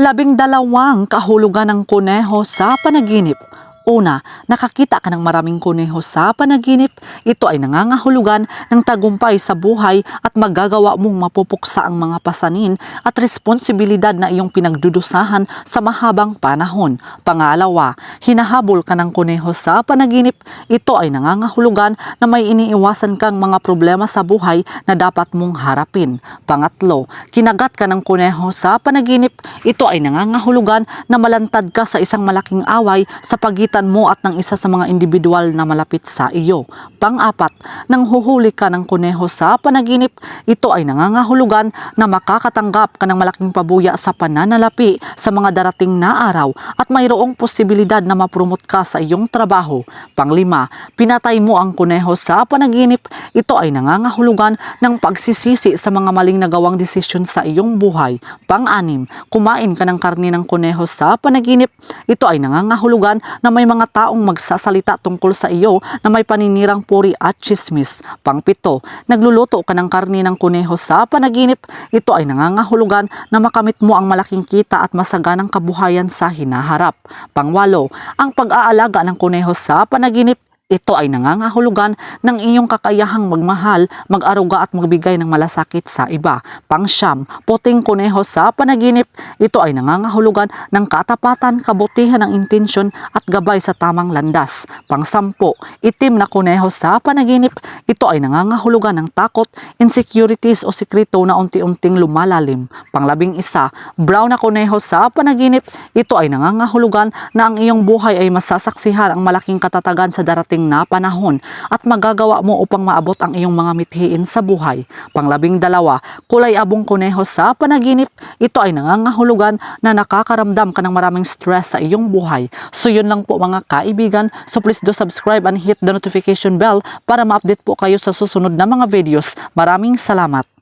Labing dalawang kahulugan ng kuneho sa panaginip. Una, nakakita ka ng maraming kuneho sa panaginip. Ito ay nangangahulugan ng tagumpay sa buhay at magagawa mong mapupuksa ang mga pasanin at responsibilidad na iyong pinagdudusahan sa mahabang panahon. Pangalawa, hinahabol ka ng kuneho sa panaginip. Ito ay nangangahulugan na may iniiwasan kang mga problema sa buhay na dapat mong harapin. Pangatlo, kinagat ka ng kuneho sa panaginip. Ito ay nangangahulugan na malantad ka sa isang malaking away sa pagitan mo at ng isa sa mga individual na malapit sa iyo. Pang-apat, nang huhuli ka ng kuneho sa panaginip, ito ay nangangahulugan na makakatanggap ka ng malaking pabuya sa pananalapi sa mga darating na araw at mayroong posibilidad na mapromot ka sa iyong trabaho. Panglima, pinatay mo ang kuneho sa panaginip, ito ay nangangahulugan ng pagsisisi sa mga maling nagawang desisyon sa iyong buhay. Pang-anim, kumain ka ng karni ng kuneho sa panaginip, ito ay nangangahulugan na may mga taong magsasalita tungkol sa iyo na may paninirang puri at chismis. Pangpito, nagluluto ka ng karni ng kuneho sa panaginip, ito ay nangangahulugan na makamit mo ang malaking kita at masaganang kabuhayan sa hinaharap. Pangwalo, ang pag-aalaga ng kuneho sa panaginip, ito ay nangangahulugan ng iyong kakayahang magmahal, mag-aruga at magbigay ng malasakit sa iba. Pangsyam, puting kuneho sa panaginip, ito ay nangangahulugan ng katapatan, kabutihan ng intensyon at gabay sa tamang landas. Pangsampo, itim na kuneho sa panaginip, ito ay nangangahulugan ng takot, insecurities o sikreto na unti-unting lumalalim. Panglabing isa, brown na kuneho sa panaginip, ito ay nangangahulugan na ang iyong buhay ay masasaksihan ang malaking katatagan sa darating na panahon at magagawa mo upang maabot ang iyong mga mithiin sa buhay. Panglabing dalawa, kulay abong kuneho sa panaginip, ito ay nangangahulugan na nakakaramdam ka ng maraming stress sa iyong buhay. So yun lang po mga kaibigan. So please do subscribe and hit the notification bell para ma-update po kayo sa susunod na mga videos. Maraming salamat.